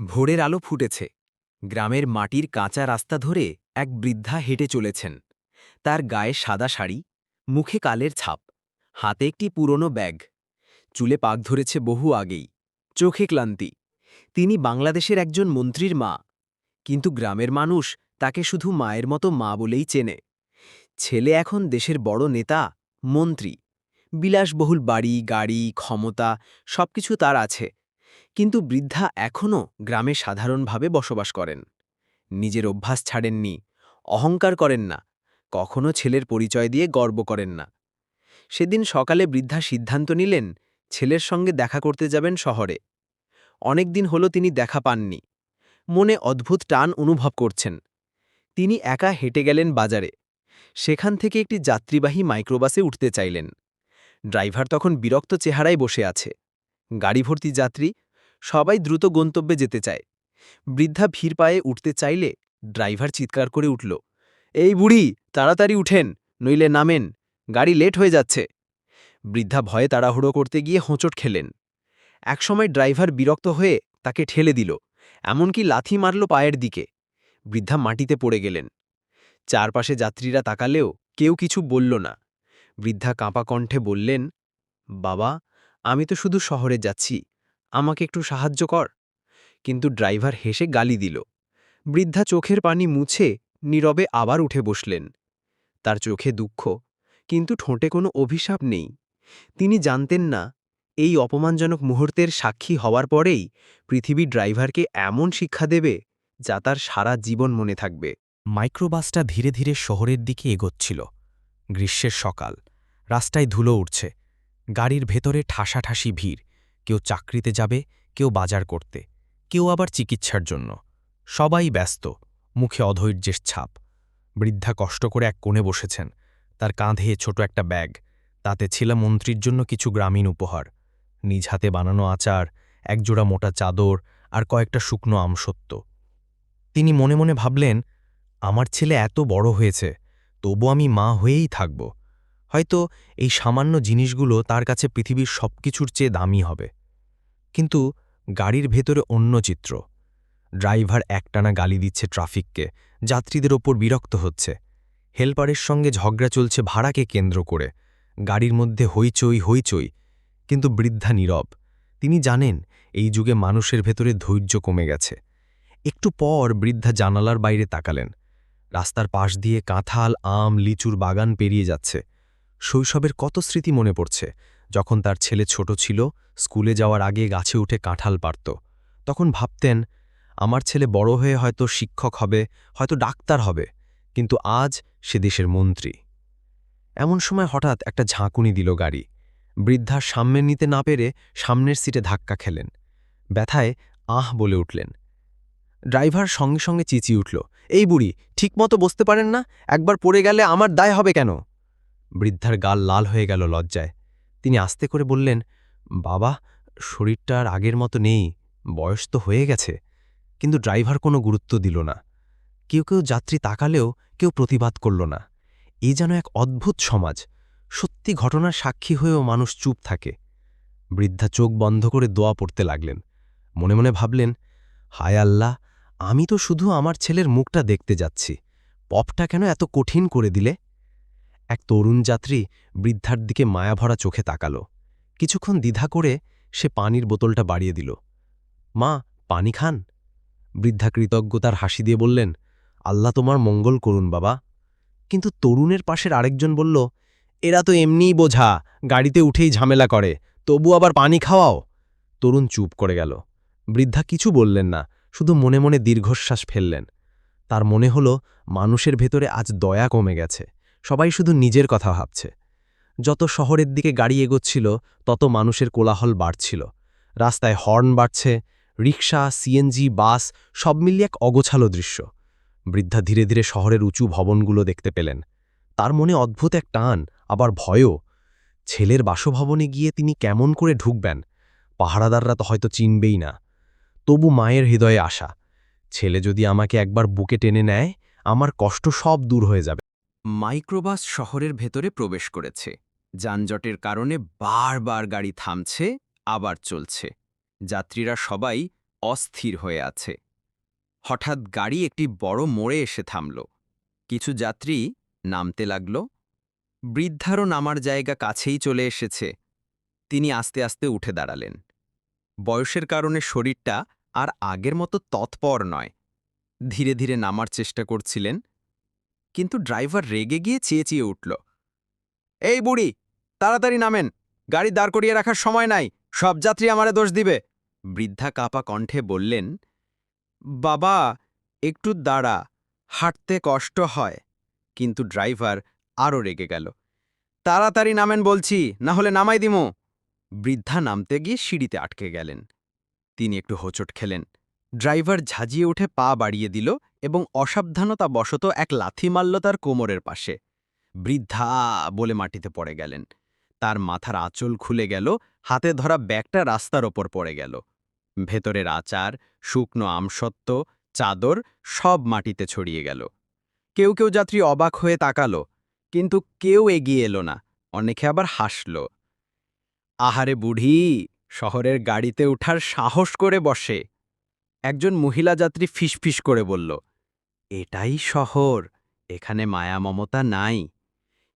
ভোরের আলো ফুটেছে। গ্রামের মাটির কাঁচা রাস্তা ধরে এক বৃদ্ধা হেঁটে চলেছেন। তার গায়ে সাদা শাড়ি, মুখে কালের ছাপ, হাতে একটি পুরনো ব্যাগ। চুলে পাক ধরেছে বহু আগেই। চোখে ক্লান্তি। তিনি বাংলাদেশের একজন মন্ত্রীর মা। কিন্তু গ্রামের মানুষ তাকে শুধু মায়ের মতো মা বলেই চেনে। ছেলে এখন দেশের বড় নেতা, মন্ত্রী। বিলাসবহুল বাড়ি, গাড়ি, ক্ষমতা, সবকিছু তার আছে। কিন্তু বৃদ্ধা এখনও গ্রামে সাধারণভাবে বসবাস করেন। নিজের অভ্যাস ছাড়েননি, অহংকার করেন না, কখনো ছেলের পরিচয় দিয়ে গর্ব করেন না। সেদিন সকালে বৃদ্ধা সিদ্ধান্ত নিলেন ছেলের সঙ্গে দেখা করতে যাবেন শহরে। অনেকদিন হলো তিনি দেখা পাননি। মনে অদ্ভুত টান অনুভব করছেন। তিনি একা হেঁটে গেলেন বাজারে। সেখান থেকে একটি যাত্রীবাহী মাইক্রোবাসে উঠতে চাইলেন। ড্রাইভার তখন বিরক্ত চেহারায় বসে আছে। গাড়ি ভর্তি যাত্রী সবাই দ্রুত গন্তব্যে যেতে চায়। বৃদ্ধা ভিড় পায়ে উঠতে চাইলে ড্রাইভার চিৎকার করে উঠল, এই বুড়ি, তাড়াতাড়ি উঠেন, নইলে নামেন, গাড়ি লেট হয়ে যাচ্ছে। বৃদ্ধা ভয়ে তাড়াহুড়ো করতে গিয়ে হোঁচট খেলেন। একসময় ড্রাইভার বিরক্ত হয়ে তাকে ঠেলে দিল, এমনকি লাথি মারল পায়ের দিকে। বৃদ্ধা মাটিতে পড়ে গেলেন। চারপাশে যাত্রীরা তাকালেও কেউ কিছু বলল না। বৃদ্ধা কাঁপা কণ্ঠে বললেন, বাবা, আমি তো শুধু শহরে যাচ্ছি আমাকে একটু সাহায্য কর। কিন্তু ড্রাইভার হেসে গালি দিল। বৃদ্ধা চোখের পানি মুছে নীরবে আবার উঠে বসলেন। তার চোখে দুঃখ, কিন্তু ঠোঁটে কোনো অভিশাপ নেই। তিনি জানতেন না, এই অপমানজনক মুহূর্তের সাক্ষী হওয়ার পরেই পৃথিবী ড্রাইভারকে এমন শিক্ষা দেবে, যা তার সারা জীবন মনে থাকবে। মাইক্রোবাসটা ধীরে ধীরে শহরের দিকে এগোচ্ছিল। গ্রীষ্মের সকাল, রাস্তায় ধুলো উঠছে, গাড়ির ভেতরে ঠাসাঠাসি ভিড়। কেউ চাকরিতে যাবে, কেউ বাজার করতে, কেউ আবার চিকিৎসার জন্য। সবাই ব্যস্ত, মুখে অধৈর্যের ছাপ। বৃদ্ধা কষ্ট করে এক কোণে বসেছেন। তার কাঁধে ছোট একটা ব্যাগ। তাতে ছিল মন্ত্রীর জন্য কিছু গ্রামীণ উপহার। নিজ হাতে বানানো আচার, একজোড়া মোটা চাদর আর কয়েকটা শুকনো আমসত্ব তিনি মনে মনে ভাবলেন, আমার ছেলে এত বড় হয়েছে, তবু আমি মা হয়েই থাকব। হয়তো এই সামান্য জিনিসগুলো তার কাছে পৃথিবীর সবকিছুর চেয়ে দামি হবে। কিন্তু গাড়ির ভেতরে অন্য চিত্র। ড্রাইভার একটানা গালি দিচ্ছে ট্রাফিককে, যাত্রীদের ওপর বিরক্ত হচ্ছে। হেলপারের সঙ্গে ঝগড়া চলছে ভাড়াকে কেন্দ্র করে। গাড়ির মধ্যে হইচই হইচই, কিন্তু বৃদ্ধা নীরব। তিনি জানেন, এই যুগে মানুষের ভেতরে ধৈর্য কমে গেছে। একটু পর বৃদ্ধা জানালার বাইরে তাকালেন। রাস্তার পাশ দিয়ে কাঁথাল আম, লিচুর বাগান পেরিয়ে যাচ্ছে। শৈশবের কত স্মৃতি মনে পড়ছে, যখন তার ছেলে ছোট ছিল স্কুলে যাওয়ার আগে গাছে উঠে কাঁঠাল পারত। তখন ভাবতেন, আমার ছেলে বড় হয়ে হয়তো শিক্ষক হবে, হয়তো ডাক্তার হবে, কিন্তু আজ সে দেশের মন্ত্রী। এমন সময় হঠাৎ একটা ঝাঁকুনি দিল গাড়ি। বৃদ্ধার সামনে নিতে না পেরে সামনের সিটে ধাক্কা খেলেন। ব্যথায় আহ বলে উঠলেন। ড্রাইভার সঙ্গে সঙ্গে চিচিয়ে উঠল, এই বুড়ি, ঠিকমতো বসতে পারেন না? একবার পড়ে গেলে আমার দায় হবে কেন? বৃদ্ধার গাল লাল হয়ে গেল লজ্জায়। তিনি আস্তে করে বললেন বাবা, শরীরটা আর আগের মতো নেই, বয়স তো হয়ে গেছে। কিন্তু ড্রাইভার কোনো গুরুত্ব দিল না। কেউ কেউ যাত্রী তাকালেও কেউ প্রতিবাদ করল না। এ যেন এক অদ্ভুত সমাজ। সত্যি ঘটনার সাক্ষী হয়েও মানুষ চুপ থাকে। বৃদ্ধা চোখ বন্ধ করে দোয়া পড়তে লাগলেন। মনে মনে ভাবলেন, হায় আল্লাহ, আমি তো শুধু আমার ছেলের মুখটা দেখতে যাচ্ছি। পপটা কেন এত কঠিন করে দিলে? এক তরুণ যাত্রী বৃদ্ধার দিকে মায়াভরা চোখে তাকালো। কিছুক্ষণ দ্বিধা করে সে পানির বোতলটা বাড়িয়ে দিল। মা, পানি খান? বৃদ্ধা কৃতজ্ঞতার হাসি দিয়ে বললেন, আল্লাহ তোমার মঙ্গল করুন বাবা। কিন্তু তরুণের পাশের আরেকজন বলল, এরা তো এমনিই বোঝা, গাড়িতে উঠেই ঝামেলা করে, তবু আবার পানি খাওয়াও? তরুণ চুপ করে গেল। বৃদ্ধা কিছু বললেন না, শুধু মনে মনে দীর্ঘশ্বাস ফেললেন। তার মনে হল, মানুষের ভেতরে আজ দয়া কমে গেছে, সবাই শুধু নিজের কথা ভাবছে। যত শহরের দিকে গাড়ি এগোচ্ছিল, তত মানুষের কোলাহল বাড়ছিল। রাস্তায় হর্ন বাড়ছে, রিকশা, সিএনজি, বাস, সব মিলিয়ে এক অগোছালো দৃশ্য। বৃদ্ধা ধীরে ধীরে শহরের উঁচু ভবনগুলো দেখতে পেলেন। তার মনে অদ্ভুত এক টান, আবার ভয়ও। ছেলের বাসভবনে গিয়ে তিনি কেমন করে ঢুকবেন? পাহারাদাররা তো হয়তো চিনবেই না। তবু মায়ের হৃদয়ে আশা। ছেলে যদি আমাকে একবার বুকে টেনে নেয়, আমার কষ্ট সব দূর হয়ে যাবে। মাইক্রোবাস শহরের ভেতরে প্রবেশ করেছে। যানজটের কারণে বারবার গাড়ি থামছে, আবার চলছে। যাত্রীরা সবাই অস্থির হয়ে আছে। হঠাৎ গাড়ি একটি বড় মোড়ে এসে থামল। কিছু যাত্রী নামতে লাগল। বৃদ্ধারও নামার জায়গা কাছেই চলে এসেছে। তিনি আস্তে আস্তে উঠে দাঁড়ালেন। বয়সের কারণে শরীরটা আর আগের মতো তৎপর নয়। ধীরে ধীরে নামার চেষ্টা করছিলেন। কিন্তু ড্রাইভার রেগে গিয়ে চেয়ে চেয়ে উঠল। এই বুড়ি, তাড়াতাড়ি নামেন। গাড়ি দাঁড় করিয়ে রাখার সময় নাই, সব যাত্রী আমারে দোষ দিবে। বৃদ্ধা কাপা কণ্ঠে বললেন, বাবা, একটু দাঁড়া, হাঁটতে কষ্ট হয়। কিন্তু ড্রাইভার আরও রেগে গেল, তাড়াতাড়ি নামেন বলছি না হলে নামাই দিমু। বৃদ্ধা নামতে গিয়ে সিঁড়িতে আটকে গেলেন। তিনি একটু হোঁচট খেলেন। ড্রাইভার ঝাঁজিয়ে উঠে পা বাড়িয়ে দিল এবং অসাবধানতাবশত এক লাথি মারল তার কোমরের পাশে। বৃদ্ধা বলে মাটিতে পড়ে গেলেন। তার মাথার আঁচল খুলে গেল, হাতে ধরা ব্যাগটা রাস্তার ওপর পড়ে গেল। ভেতরের আচার, শুকনো আমসত্ত্ব, চাদর সব মাটিতে ছড়িয়ে গেল। কেউ কেউ যাত্রী অবাক হয়ে তাকালো, কিন্তু কেউ এগিয়ে এলো না, অনেকে আবার হাসল। আহারে বুড়ি, শহরের গাড়িতে ওঠার সাহস করে বসে। একজন মহিলা যাত্রী ফিসফিস করে বলল, এটাই শহর, এখানে মায়া মমতা নাই।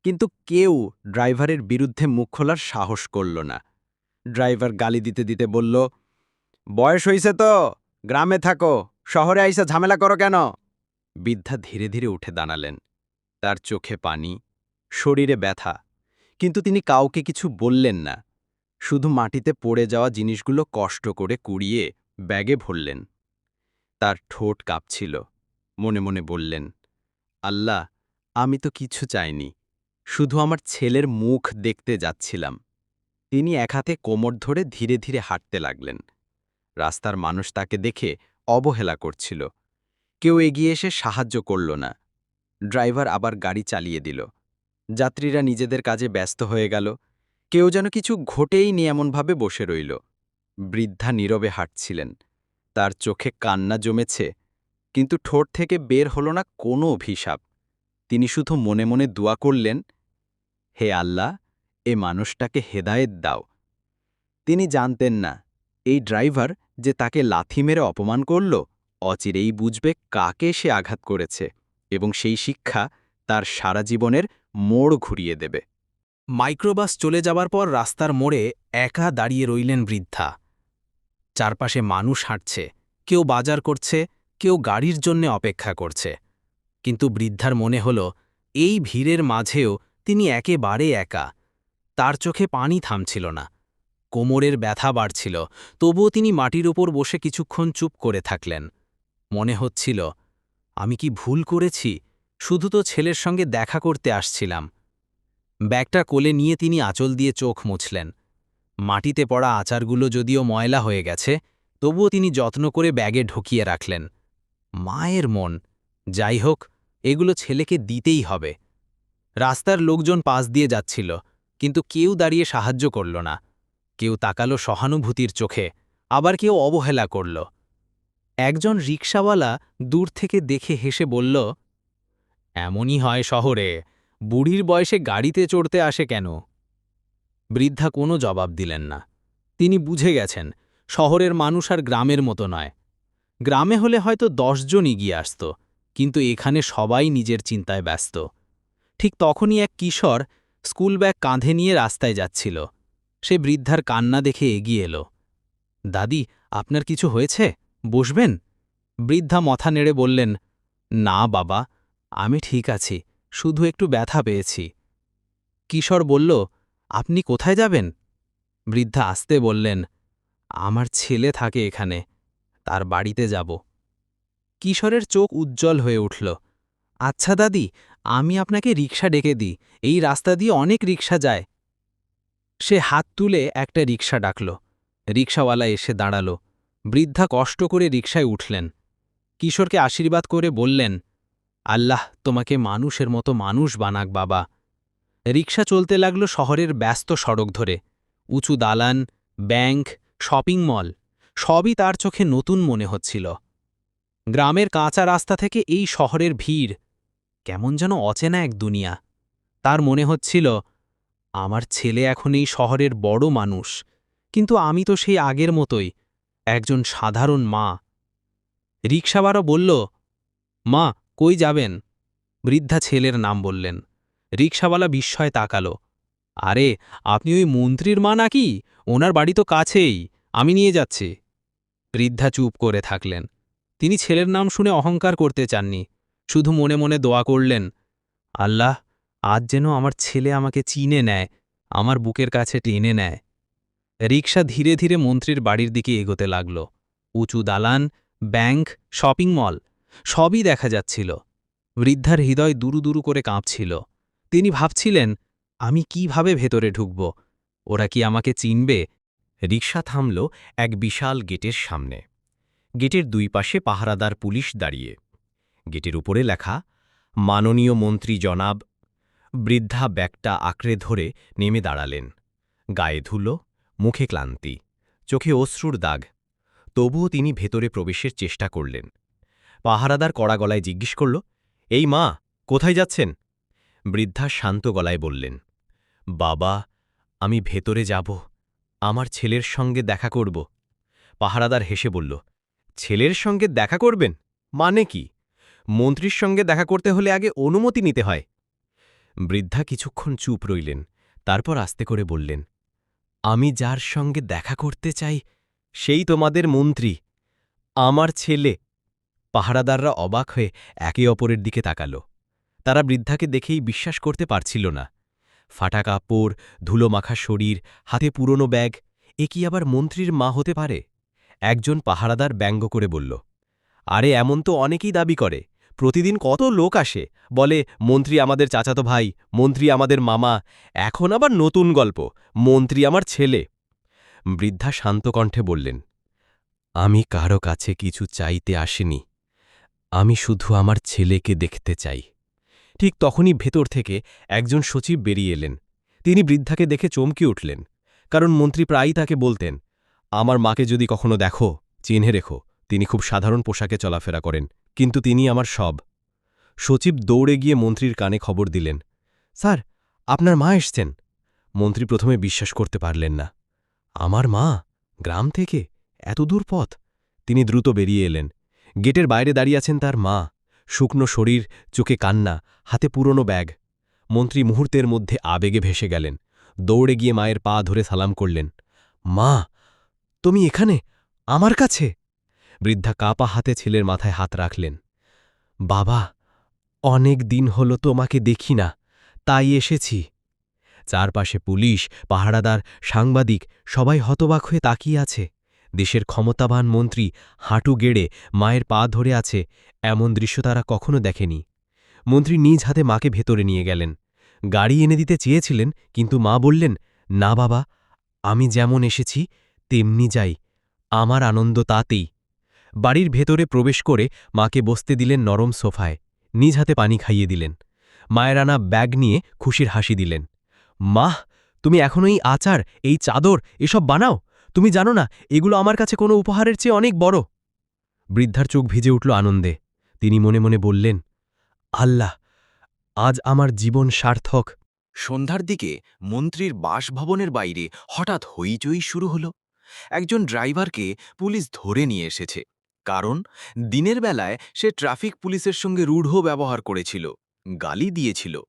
কিন্তু কেউ ড্রাইভারের বিরুদ্ধে মুখ খোলার সাহস করল না। ড্রাইভার গালি দিতে দিতে বলল, বয়স হইছে তো, গ্রামে থাকো, শহরে আইসা ঝামেলা করো কেন? বৃদ্ধা ধীরে ধীরে উঠে দাঁড়ালেন। তার চোখে পানি, শরীরে ব্যথা, কিন্তু তিনি কাউকে কিছু বললেন না। শুধু মাটিতে পড়ে যাওয়া জিনিসগুলো কষ্ট করে কুড়িয়ে ব্যাগে ভরলেন। তার ঠোঁট কাঁপছিল। মনে মনে বললেন, আল্লাহ, আমি তো কিছু চাইনি। শুধু আমার ছেলের মুখ দেখতে যাচ্ছিলাম। তিনি এক হাতে কোমর ধরে ধীরে ধীরে হাঁটতে লাগলেন। রাস্তার মানুষ তাকে দেখে অবহেলা করছিল। কেউ এগিয়ে এসে সাহায্য করল না। ড্রাইভার আবার গাড়ি চালিয়ে দিল। যাত্রীরা নিজেদের কাজে ব্যস্ত হয়ে গেল। কেউ যেন কিছু ঘটেই নি এমনভাবে বসে রইল। বৃদ্ধা নীরবে হাঁটছিলেন। তার চোখে কান্না জমেছে, কিন্তু ঠোঁট থেকে বের হল না কোনো অভিশাপ। তিনি শুধু মনে মনে দোয়া করলেন, হে আল্লাহ, এ মানুষটাকে হেদায়েত দাও। তিনি জানতেন না, এই ড্রাইভার যে তাকে লাথি মেরে অপমান করল, অচিরেই বুঝবে কাকে সে আঘাত করেছে এবং সেই শিক্ষা তার সারা জীবনের মোড় ঘুরিয়ে দেবে। মাইক্রোবাস চলে যাবার পর রাস্তার মোড়ে একা দাঁড়িয়ে রইলেন বৃদ্ধা। চারপাশে মানুষ হাঁটছে, কেউ বাজার করছে, কেউ গাড়ির জন্যে অপেক্ষা করছে। কিন্তু বৃদ্ধার মনে হল, এই ভিড়ের মাঝেও তিনি একেবারে একা। তার চোখে পানি থামছিল না। কোমরের ব্যথা বাড়ছিল, তবুও তিনি মাটির ওপর বসে কিছুক্ষণ চুপ করে থাকলেন। মনে হচ্ছিল, আমি কি ভুল করেছি? শুধু তো ছেলের সঙ্গে দেখা করতে আসছিলাম। ব্যাগটা কোলে নিয়ে তিনি আঁচল দিয়ে চোখ মুছলেন। মাটিতে পড়া আচারগুলো যদিও ময়লা হয়ে গেছে, তবুও তিনি যত্ন করে ব্যাগে ঢুকিয়ে রাখলেন। মায়ের মন! যাই হোক, এগুলো ছেলেকে দিতেই হবে। রাস্তার লোকজন পাশ দিয়ে যাচ্ছিল, কিন্তু কেউ দাঁড়িয়ে সাহায্য করল না। কেউ তাকালো সহানুভূতির চোখে, আবার কেউ অবহেলা করল। একজন রিকশাওয়ালা দূর থেকে দেখে হেসে বলল, এমনই হয় শহরে, বুড়ির বয়সে গাড়িতে চড়তে আসে কেন? বৃদ্ধা কোনো জবাব দিলেন না। তিনি বুঝে গেছেন, শহরের মানুষ আর গ্রামের মতো নয়। গ্রামে হলে হয়তো দশজন এগিয়ে আসত। কিন্তু এখানে সবাই নিজের চিন্তায় ব্যস্ত। ঠিক তখনই এক কিশোর স্কুল ব্যাগ কাঁধে নিয়ে রাস্তায় যাচ্ছিল। সে বৃদ্ধার কান্না দেখে এগিয়ে এলো। দাদি, আপনার কিছু হয়েছে? বসবেন? বৃদ্ধা মাথা নেড়ে বললেন, না, বাবা, আমি ঠিক আছি, শুধু একটু ব্যথা পেয়েছি। কিশোর বলল, আপনি কোথায় যাবেন? বৃদ্ধা আসতে বললেন, আমার ছেলে থাকে এখানে, তার বাড়িতে যাব। কিশোরের চোখ উজ্জ্বল হয়ে উঠল। আচ্ছা দাদি, আমি আপনাকে রিক্সা ডেকে দিই। এই রাস্তা দিয়ে অনেক রিক্সা যায় সে হাত তুলে একটা রিক্সা ডাকল। রিক্সাওয়ালা এসে দাঁড়াল। বৃদ্ধা কষ্ট করে রিক্সায় উঠলেন। কিশোরকে আশীর্বাদ করে বললেন, আল্লাহ, তোমাকে মানুষের মতো মানুষ বানাক বাবা। রিক্সা চলতে লাগল শহরের ব্যস্ত সড়ক ধরে। উঁচু দালান, ব্যাংক, শপিং মল, সবই তার চোখে নতুন মনে হচ্ছিল। গ্রামের কাঁচা রাস্তা থেকে এই শহরের ভিড়। কেমন যেন অচেনা এক দুনিয়া। তার মনে হচ্ছিল, আমার ছেলে এখন এই শহরের বড় মানুষ, কিন্তু আমি তো সেই আগের মতোই, একজন সাধারণ মা। রিক্সাওয়ালা বলল, মা, কই যাবেন? বৃদ্ধা ছেলের নাম বললেন। রিক্সাওয়ালা বিস্ময়ে তাকালো, আরে, আপনি ওই মন্ত্রীর মা নাকি? ওনার বাড়ি তো কাছেই, আমি নিয়ে যাচ্ছি। বৃদ্ধা চুপ করে থাকলেন। তিনি ছেলের নাম শুনে অহংকার করতে চাননি, শুধু মনে মনে দোয়া করলেন, আল্লাহ, আজ যেন আমার ছেলে আমাকে চিনে নেয়, আমার বুকের কাছে টেনে নেয়। রিক্সা ধীরে ধীরে মন্ত্রীর বাড়ির দিকে এগোতে লাগল। উঁচু দালান, ব্যাংক, শপিং মল, সবই দেখা যাচ্ছিল। বৃদ্ধার হৃদয় দুরু দুরু করে কাঁপছিল। তিনি ভাবছিলেন, আমি কীভাবে ভেতরে ঢুকব? ওরা কি আমাকে চিনবে? রিকশা থামল এক বিশাল গেটের সামনে। গেটের দুই পাশে পাহারাদার পুলিশ দাঁড়িয়ে। গেটের উপরে লেখা, মাননীয় মন্ত্রী জনাব। বৃদ্ধা ব্যাগটা আঁকড়ে ধরে নেমে দাঁড়ালেন। গায়ে ধুলো, মুখে ক্লান্তি, চোখে অশ্রুর দাগ। তবুও তিনি ভেতরে প্রবেশের চেষ্টা করলেন। পাহারাদার কড়া গলায় জিজ্ঞেস করল, এই মা, কোথায় যাচ্ছেন? বৃদ্ধা শান্ত গলায় বললেন, বাবা, আমি ভেতরে যাব। আমার ছেলের সঙ্গে দেখা করব। পাহারাদার হেসে বলল ছেলের সঙ্গে দেখা করবেন? মানে কি? মন্ত্রীর সঙ্গে দেখা করতে হলে আগে অনুমতি নিতে হয়। বৃদ্ধা কিছুক্ষণ চুপ রইলেন, তারপর আস্তে করে বললেন, আমি যার সঙ্গে দেখা করতে চাই, সেই তোমাদের মন্ত্রী। আমার ছেলে। পাহারাদাররা অবাক হয়ে একে অপরের দিকে তাকাল। তারা বৃদ্ধাকে দেখেই বিশ্বাস করতে পারছিল না। ফাটা কাপড় ধুলো মাখা শরীর, হাতে পুরনো ব্যাগ, এ কি আবার মন্ত্রীর মা হতে পারে? একজন পাহারাদার ব্যঙ্গ করে বলল, আরে, এমন তো অনেকেই দাবি করে। প্রতিদিন কত লোক আসে, বলে, মন্ত্রী আমাদের চাচাতো ভাই, মন্ত্রী আমাদের মামা, এখন আবার নতুন গল্প, মন্ত্রী আমার ছেলে। বৃদ্ধা শান্ত কণ্ঠে বললেন, আমি কারও কাছে কিছু চাইতে আসিনি। আমি শুধু আমার ছেলেকে দেখতে চাই। ঠিক তখনই ভেতর থেকে একজন সচিব বেরিয়ে এলেন। তিনি বৃদ্ধাকে দেখে চমকে উঠলেন, কারণ মন্ত্রী প্রায়ই তাকে বলতেন আমার মাকে যদি কখনো দেখো চিহ্নে রেখো, তিনি খুব সাধারণ পোশাকে চলাফেরা করেন, কিন্তু তিনি আমার সব। সচিব দৌড়ে গিয়ে মন্ত্রীর কানে খবর দিলেন, স্যার, আপনার মা এসছেন। মন্ত্রী প্রথমে বিশ্বাস করতে পারলেন না, আমার মা? গ্রাম থেকে? এত দূর পথ? তিনি দ্রুত বেরিয়ে এলেন, গেটের বাইরে দাঁড়িয়ে আছেন তার মা, শুকনো শরীর, চোখে কান্না, হাতে পুরনো ব্যাগ। মন্ত্রী মুহূর্তের মধ্যে আবেগে ভেসে গেলেন, দৌড়ে গিয়ে মায়ের পা ধরে সালাম করলেন, মা তুমি এখানে? আমার কাছে? বৃদ্ধা কাপা হাতে ছেলের মাথায় হাত রাখলেন। বাবা, অনেক দিন হলো তোমাকে দেখি না, তাই এসেছি। চারপাশে পুলিশ, পাহারাদার, সাংবাদিক, সবাই হতবাক হয়ে তাকিয়ে আছে। দেশের ক্ষমতাবান মন্ত্রী হাঁটু গেড়ে মায়ের পা ধরে আছে, এমন দৃশ্য তারা কখনো দেখেনি। মন্ত্রী নিজ হাতে মাকে ভেতরে নিয়ে গেলেন। গাড়ি এনে দিতে চেয়েছিলেন, কিন্তু মা বললেন, না বাবা, আমি যেমন এসেছি তেমনি যাই, আমার আনন্দ তাতেই। বাড়ির ভেতরে প্রবেশ করে মাকে বসতে দিলেন নরম সোফায়, নিজ হাতে পানি খাইয়ে দিলেন। মায়ের আনা ব্যাগ নিয়ে খুশির হাসি দিলেন। মাহ, তুমি এখনও এই আচার, এই চাদর, এসব বানাও? তুমি জানো না, এগুলো আমার কাছে কোনো উপহারের চেয়ে অনেক বড়? বৃদ্ধার চোখ ভিজে উঠল আনন্দে। তিনি মনে মনে বললেন, আল্লাহ, আজ আমার জীবন সার্থক। সন্ধ্যার দিকে মন্ত্রীর বাসভবনের বাইরে হঠাৎ হইচই শুরু হল। একজন ড্রাইভারকে পুলিশ ধরে নিয়ে এসেছে। কারণ, দিনের বেলায় সে ট্রাফিক পুলিশের সঙ্গে রূঢ় ব্যবহার করেছিল, গালি দিয়েছিল।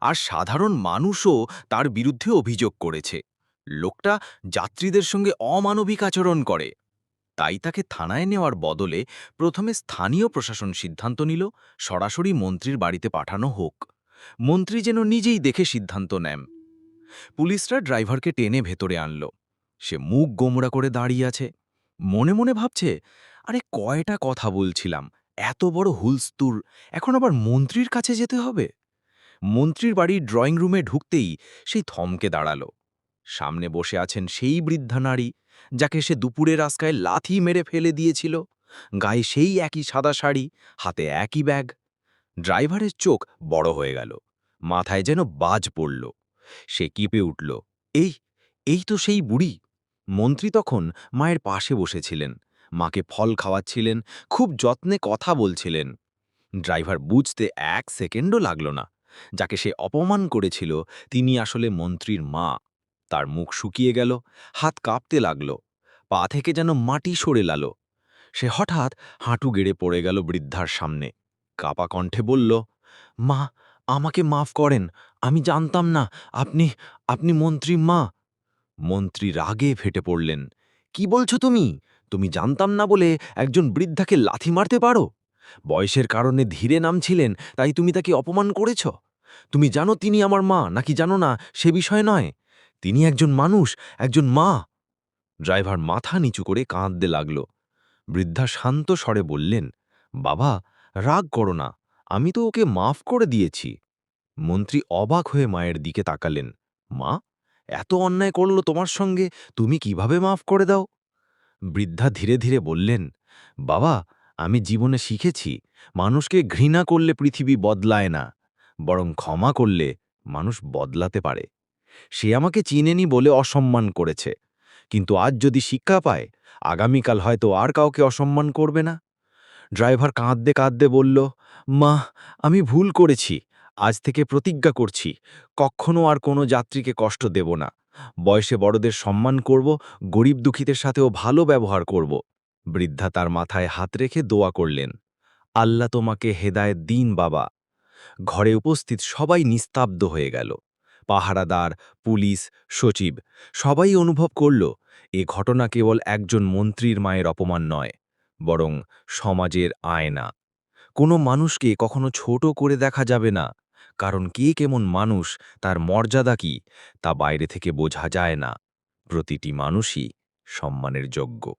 আর সাধারণ মানুষও তার বিরুদ্ধে অভিযোগ করেছে। লোকটা যাত্রীদের সঙ্গে অমানবিক আচরণ করে। তাই তাকে থানায় নেওয়ার বদলে প্রথমে স্থানীয় প্রশাসন সিদ্ধান্ত নিল, সরাসরি মন্ত্রীর বাড়িতে পাঠানো হোক। মন্ত্রী যেন নিজেই দেখে সিদ্ধান্ত নেন। পুলিশরা ড্রাইভারকে টেনে ভেতরে আনল। সে মুখ গোমরা করে দাঁড়িয়ে আছে। মনে মনে ভাবছে, আরে, কয়টা কথা বলছিলাম, এত বড় হুলস্তুর এখন আবার মন্ত্রীর কাছে যেতে হবে? মন্ত্রীর বাড়ির ড্রয়িং রুমে ঢুকতেই সেই থমকে দাঁড়াল। সামনে বসে আছেন সেই বৃদ্ধা নারী, যাকে সে দুপুরের আস্কায় লাথি মেরে ফেলে দিয়েছিল। গায়ে সেই একই সাদা শাড়ি, হাতে একই ব্যাগ। ড্রাইভারের চোখ বড় হয়ে গেল, মাথায় যেন বাজ পড়ল। সে কিপে উঠল, এই এই তো সেই বুড়ি মন্ত্রী তখন মায়ের পাশে বসেছিলেন। মাকে ফল খাওয়াচ্ছিলেন, খুব যত্নে কথা বলছিলেন। ড্রাইভার বুঝতে এক সেকেন্ডও লাগল না। যাকে সে অপমান করেছিল, তিনি আসলে মন্ত্রীর মা। তার মুখ শুকিয়ে গেল, হাত কাঁপতে লাগল, পা থেকে যেন মাটি সরে লাল। সে হঠাৎ হাঁটু গেড়ে পড়ে গেল বৃদ্ধার সামনে। কাপা কণ্ঠে বলল, মা, আমাকে মাফ করেন, আমি জানতাম না, আপনি আপনি মন্ত্রী মা। মন্ত্রী রাগে ফেটে পড়লেন। কি বলছো তুমি? তুমি জানতাম না বলে একজন বৃদ্ধাকে লাথি মারতে পারো? বয়সের কারণে ধীরে নামছিলেন, তাই তুমি তাকে অপমান করেছ? তুমি জানো তিনি আমার মা, নাকি জানো না সে বিষয় নয়? তিনি একজন মানুষ, একজন মা! ড্রাইভার মাথা নিচু করে কাঁদতে লাগল। বৃদ্ধা শান্ত স্বরে বললেন, বাবা, রাগ করো না, আমি তো ওকে মাফ করে দিয়েছি। মন্ত্রী অবাক হয়ে মায়ের দিকে তাকালেন। মা এত অন্যায় করল তোমার সঙ্গে, তুমি কীভাবে মাফ করে দাও? বৃদ্ধা ধীরে ধীরে বললেন, বাবা, আমি জীবনে শিখেছি, মানুষকে ঘৃণা করলে পৃথিবী বদলায় না, বরং ক্ষমা করলে মানুষ বদলাতে পারে। সে আমাকে চিনেনি বলে অসম্মান করেছে, কিন্তু আজ যদি শিক্ষা পায়, আগামীকাল হয়তো আর কাউকে অসম্মান করবে না। ড্রাইভার কাঁদতে কাঁদতে বলল, মা, আমি ভুল করেছি আজ থেকে প্রতিজ্ঞা করছি, কখনো আর কোনো যাত্রীকে কষ্ট দেব না। বয়সে বড়দের সম্মান করব, গরিব দুঃখীদের সাথেও ভালো ব্যবহার করব। বৃদ্ধা তার মাথায় হাত রেখে দোয়া করলেন, আল্লাহ তোমাকে হেদায়েত দিন বাবা। ঘরে উপস্থিত সবাই নিস্তাব্দ হয়ে গেল। পাহারাদার, পুলিশ, সচিব, সবাই অনুভব করল, এ ঘটনা কেবল একজন মন্ত্রীর মায়ের অপমান নয়, বরং সমাজের আয়না। কোনো মানুষকে কখনো ছোট করে দেখা যাবে না। কারণ কে কেমন মানুষ, তার মর্যাদা কি, তা বাইরে থেকে বোঝা যায় না। প্রতিটি মানুষই সম্মানের যোগ্য।